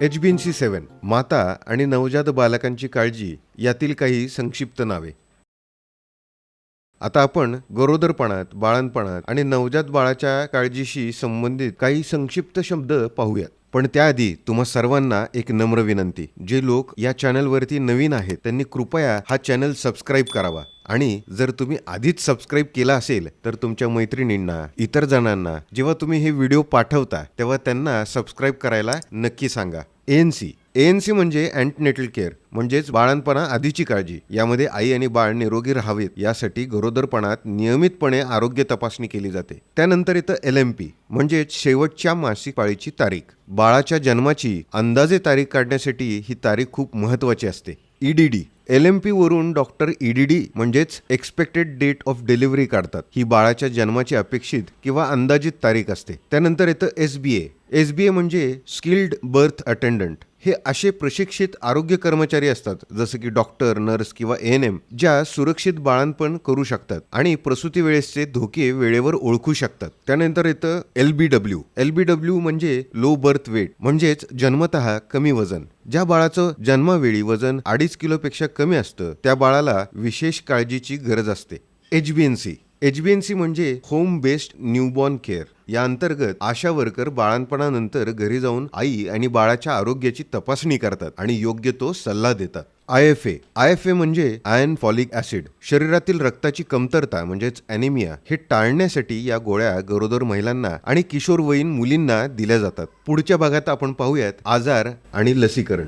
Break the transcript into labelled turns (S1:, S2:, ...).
S1: H B N C सेवन माता आणि नवजात बालकांची काळजी यातील काही संक्षिप्त नावे. आता आपण गरोदरपणात बाळणपणात आणि नवजात बाळाच्या काळजीशी संबंधित काही संक्षिप्त शब्द पाहूयात. पण त्याआधी तुम्हा सर्वांना एक नम्र विनंती. जे लोक या चॅनलवरती नवीन आहेत त्यांनी कृपया हा चॅनल सबस्क्राईब करावा. आणि जर तुम्ही आधीच सबस्क्राईब केला असेल तर तुमच्या मैत्रिणींना इतर जणांना जेव्हा तुम्ही हे व्हिडिओ पाठवता तेव्हा त्यांना सबस्क्राईब करायला नक्की सांगा. एन सी एन सी म्हणजे अँटनेटल केअर म्हणजेच बाळणपणा आधीची काळजी. यामध्ये आई आणि बाळ निरोगी राहावेत यासाठी गरोदरपणात नियमितपणे आरोग्य तपासणी केली जाते. त्यानंतर येतं एल एम पी म्हणजेच शेवटच्या मासिक पाळीची तारीख. बाळाच्या जन्माची अंदाजे तारीख काढण्यासाठी ही तारीख खूप महत्वाची असते. ईडीडी एल एम पी वरून डॉक्टर ईडीडी म्हणजेच एक्सपेक्टेड डेट ऑफ डिलिव्हरी काढतात. ही बाळाच्या जन्माची अपेक्षित किंवा अंदाजित तारीख असते. त्यानंतर येतं एस बी ए एस बी ए म्हणजे स्किल्ड बर्थ अटेंडंट. हे असे प्रशिक्षित आरोग्य कर्मचारी असतात जसं की डॉक्टर नर्स किंवा एन एम ज्या सुरक्षित बाळणपण करू शकतात आणि प्रसूती वेळेसचे धोके वेळेवर ओळखू शकतात. त्यानंतर येतं L B W L B W म्हणजे लो बर्थ वेट म्हणजेच जन्मतः कमी वजन. ज्या बाळाचं जन्मावेळी वजन अडीच किलोपेक्षा कमी असतं त्या बाळाला विशेष काळजीची गरज असते. H B N C H B N C म्हणजे होम बेस्ड न्यूबॉर्न केअर. या अंतर्गत आशा वर्कर बाळणपणानंतर घरी जाऊन आई आणि बाळाच्या आरोग्याची तपासणी करतात आणि योग्य तो सल्ला देतात. I F A. I F A म्हणजे आयन फॉलिक ऍसिड शरीरातील रक्ताची कमतरता म्हणजेच अॅनिमिया हे टाळण्यासाठी या गोळ्या गरोदर महिलांना आणि किशोरवयीन मुलींना दिल्या जातात. पुढच्या भागात आपण पाहूयात आजार आणि लसीकरण.